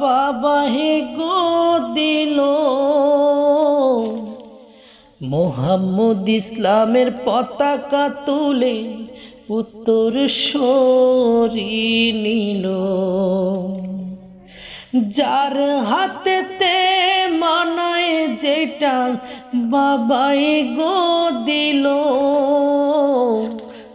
বাবা হে গো দিল মোহাম্মদ ইসলামের পতাকা তুলে উত্তর সরি নিল। যার হাতেতে মানায় যেটা বাবাই গো দিল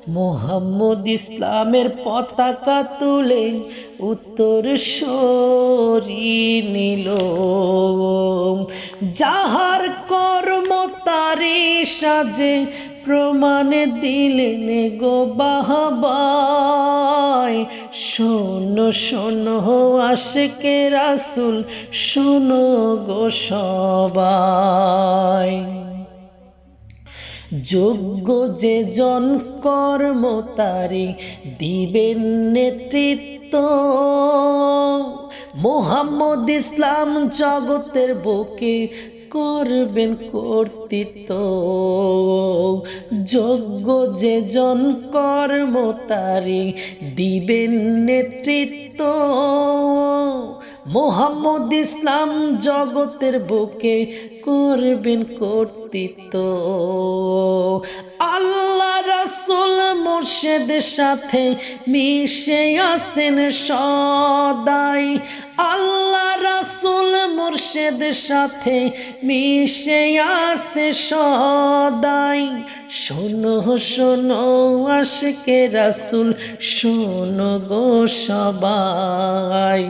মোহাম্মদ ইসলামের পতাকা তুলে উত্তর সরি নিল। যাহার কর্ম তারি সাজে প্রমাণ দিলেন গো বাহাবাই। শোনো শোনো আশেকে রাসুল, শোনো গো সবাই। যোগ্য যে জন কর্ম তারি দিবেন নেতৃত্ব। মোহাম্মদ ইসলাম জগতের বুকে করবেন কর্তৃত্ব। যোগ্য যে জন কর্ম তারি দিবেন নেতৃত্ব। মোহাম্মদ ইসলাম জগতের বুকে করবেন কর্তৃত্ব। আল্লাহ রাসুল মোর্শেদের সাথে মিশে আসেন সদাই। আল্লাহ রাসুল মোর্শেদের সাথে মিশে আসে সদাই। শোনো শোনো আশকে রাসুল, শোনো গো সবাই।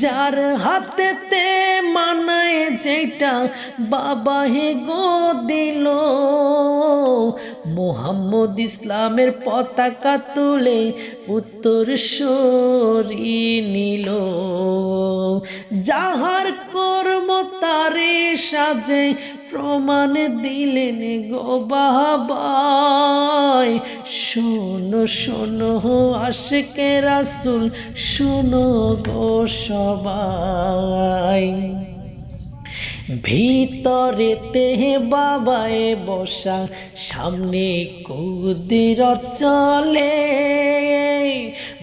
যার হাতেতে মানায় যেটা বাবা হে গো দিল। মোহাম্মদ ইসলামের পতাকা তুলে উত্তর সরি নিল। যাহার কর্ম তারে সাজে প্রমাণ দিলেন গো বাবাই। শোনো শোনো আশকে রাসুল, শোনো গো সবাই। ভিতরেতে বাবায় বসা সামনে কুদির চলে।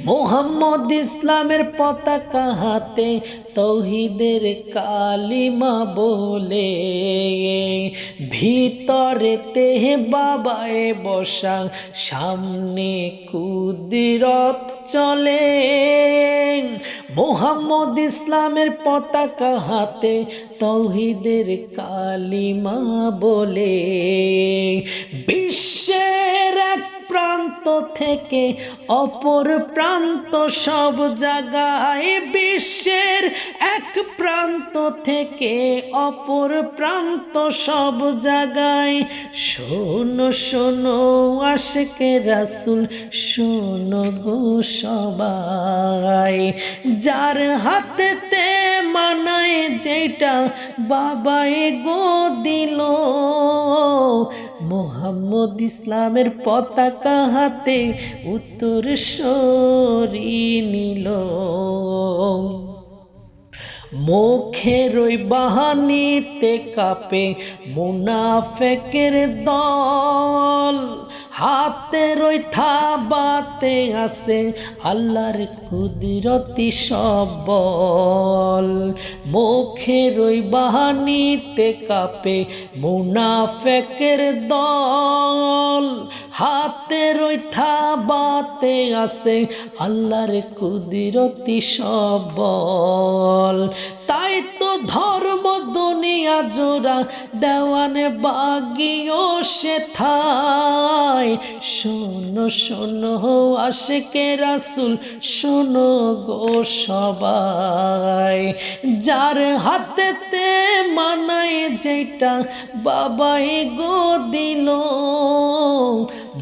মোহাম্মদ ইসলামের পতাকা হাতে তৌহিদের কালিমা বলে। ভিতরেতে বাবায় বসা সামনে কুদিরত চলে। মোহাম্মদ ইসলামের পতাকা হাতে তৌহিদের কালিমা বলে বিশ্বের প্রান্ত থেকে অপর প্রান্ত সব জায়গায় বিশ্বের এক প্রান্ত থেকে অপর প্রান্ত সব জায়গায়। শোনো শোনো, আশেকে রাসুল, শোনো গো সবাই। যার হাতেতে মানায় যেটা বাবাই গো দিল মোহাম্মদ ইসলামের পতাকা হাতে উত্তর সরি নিল। মুখের ওই বাহানিতে কাপে মুনাফেকের দল। হাতের ওই থাবাতে আসে আল্লাহর কুদিরতি সবল মুখের ওই বাহানিতে কাপে মুনাফেকের দল। হাতের ওই থাবাতে আসে আল্লাহর কুদিরতি সবল তাই তো ধর্ম দুনিয়া জোড়া, দেওয়ানে বাগিও সে থাই। শোনো শোনো, আশেকে রাসুল, শোনো গো সবাই। যার হাতেতে মানায় যেটা, বাবাই গো দিল।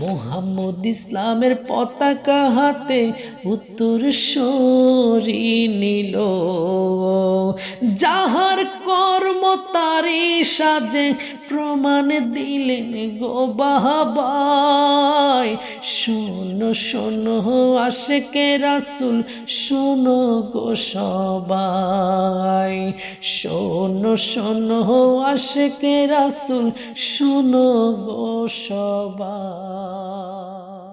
মোহাম্মদ ইসলামের পতাকা হাতে উত্তর সরি নিল। যাহার কর্ম তারি সাজে প্রমাণ দিলেন গো বাহাবাই। শোনো শোনো, আশেকে রাসুল, শোনো গো সবাই। শোনো শোনো, আশেকে রাসুল, শোনো গো সবাই। 啊。